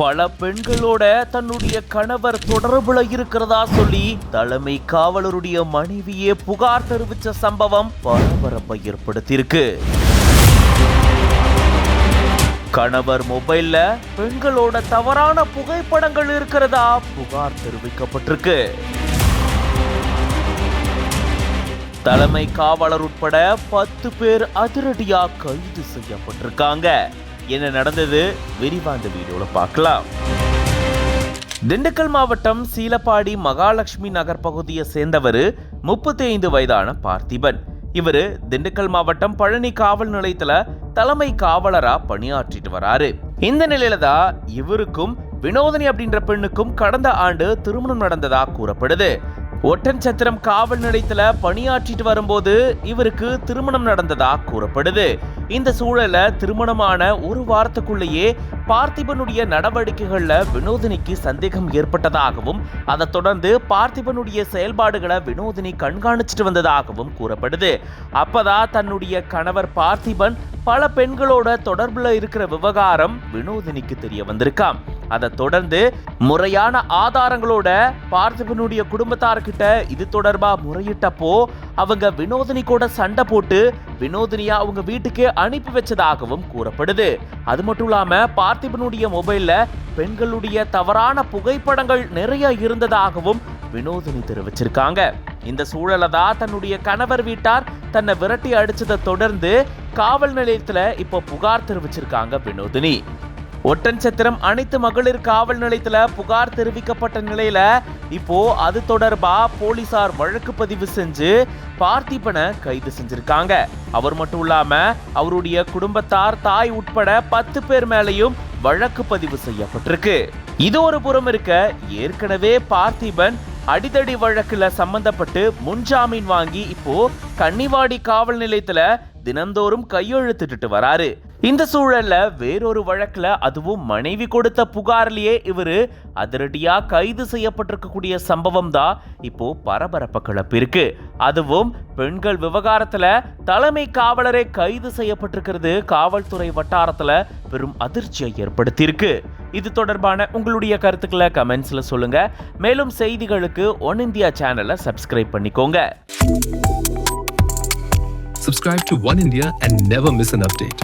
பல பெண்களோட தன்னுடைய கணவர் தொடர்புல இருக்கிறதா சொல்லி தலைமை காவலருடைய மனைவியே புகார் தெரிவிச்ச சம்பவம் பரபரப்பை ஏற்படுத்தியிருக்கு. கணவர் மொபைல்ல பெண்களோட தவறான புகைப்படங்கள் இருக்கிறதா புகார் தெரிவிக்கப்பட்டிருக்கு. தலைமை காவலர் உட்பட பத்து பேர் அதிரடியா கைது செய்யப்பட்டிருக்காங்க. என்ன நடந்தது? விரிவா இந்த வீடியோல பார்க்கலாம். திண்டுக்கல் மாவட்டம் சீலப்பாடி மகாலட்சுமி நகர் பகுதியை சேர்ந்தவர் முப்பத்தி ஐந்து வயதான பார்த்திபன். இவரு திண்டுக்கல் மாவட்டம் பழனி காவல் நிலையத்துல தலைமை காவலரா பணியாற்றிட்டு வராரு. இந்த நிலையில தான் இவருக்கும் வினோதினி அப்படின்ற பெண்ணுக்கும் கடந்த ஆண்டு திருமணம் நடந்ததா கூறப்படுது. ஒட்டன்சத்திரம் காவல் நிலையத்துல பணியாற்றிட்டு வரும்போது இவருக்கு திருமணம் நடந்ததா கூறப்படுது. இந்த சூழல திருமணமான ஒரு வாரத்துக்குள்ளேயே பார்த்திபனுடைய நடவடிக்கைகள்ல வினோதினிக்கு சந்தேகம் ஏற்பட்டதாகவும் அதை தொடர்ந்து பார்த்திபனுடைய செயல்பாடுகளை வினோதினி கண்காணிச்சிட்டு வந்ததாகவும் கூறப்படுது. அப்பதான் தன்னுடைய கணவர் பார்த்திபன் பல பெண்களோட தொடர்புல இருக்கிற விவகாரம் வினோதினிக்கு தெரிய வந்திருக்காம். அதை தொடர்ந்து முறையான ஆதாரங்களோட பார்த்திபனுடைய குடும்பத்தார்கிட்ட இது தொடர்பா முறையிட்டப்போ அவங்க வினோதினி கூட சண்டை போட்டு வினோதினியா அவங்க வீட்டுக்கு அனுப்பி வச்சதாகவும் கூறப்படுது. அது மட்டும் இல்லாம பார்த்திபனுடைய மொபைல்ல பெண்களுடைய தவறான புகைப்படங்கள் நிறைய இருந்ததாகவும் வினோதினி தெரிவிச்சிருக்காங்க. இந்த சூழலை தான் தன்னுடைய கணவர் வீட்டார் தன்னை விரட்டி அடிச்சதை தொடர்ந்து காவல் நிலையத்துல இப்போ புகார் தெரிவிச்சிருக்காங்க வினோதினி. ஒட்டன்சத்திரம் அனைத்து மகளிர் காவல் நிலையத்துல புகார் தெரிவிக்கப்பட்ட நிலையில இப்போ அது தொடர்பா போலீசார் வழக்கு பதிவு செஞ்சு பார்த்திபனை கைது செஞ்சிருக்காங்க. அவர் மட்டும் இல்லாம அவருடைய குடும்பத்தார் தாய் உட்பட பத்து பேர் மேலையும் வழக்கு பதிவு செய்யப்பட்டிருக்கு. இது ஒரு புறம் இருக்க ஏற்கனவே பார்த்திபன் அடிதடி வழக்குல சம்பந்தப்பட்டு முன்ஜாமீன் வாங்கி இப்போ கன்னிவாடி காவல் நிலையத்துல தினந்தோறும் கையெழுத்திட்டு வராரு. இந்த சூழல்ல வேறொரு வழக்குல அதுவும் மனைவி கொடுத்த புகார்லயே இவரு அதிரடியா கைது செய்யப்பட்டிருக்கக்கூடிய சம்பவம் தான் இப்போ பரபரப்ப கிளப்பிருக்கு அதுவும் பெண்கள் விவகாரத்துல தலைமை காவலரே கைது செய்யப்பட்டிருக்கிறது காவல்துறை வட்டாரத்துல பெரும் அதிர்ச்சியை ஏற்படுத்தியிருக்கு. இது தொடர்பான உங்களுடைய கருத்துக்களை கமெண்ட்ஸில் சொல்லுங்க மேலும் செய்திகளுக்கு ஒன் இந்தியா சேனலை சப்ஸ்கிரைப் பண்ணிக்கோங்க Subscribe to One India and never miss an update.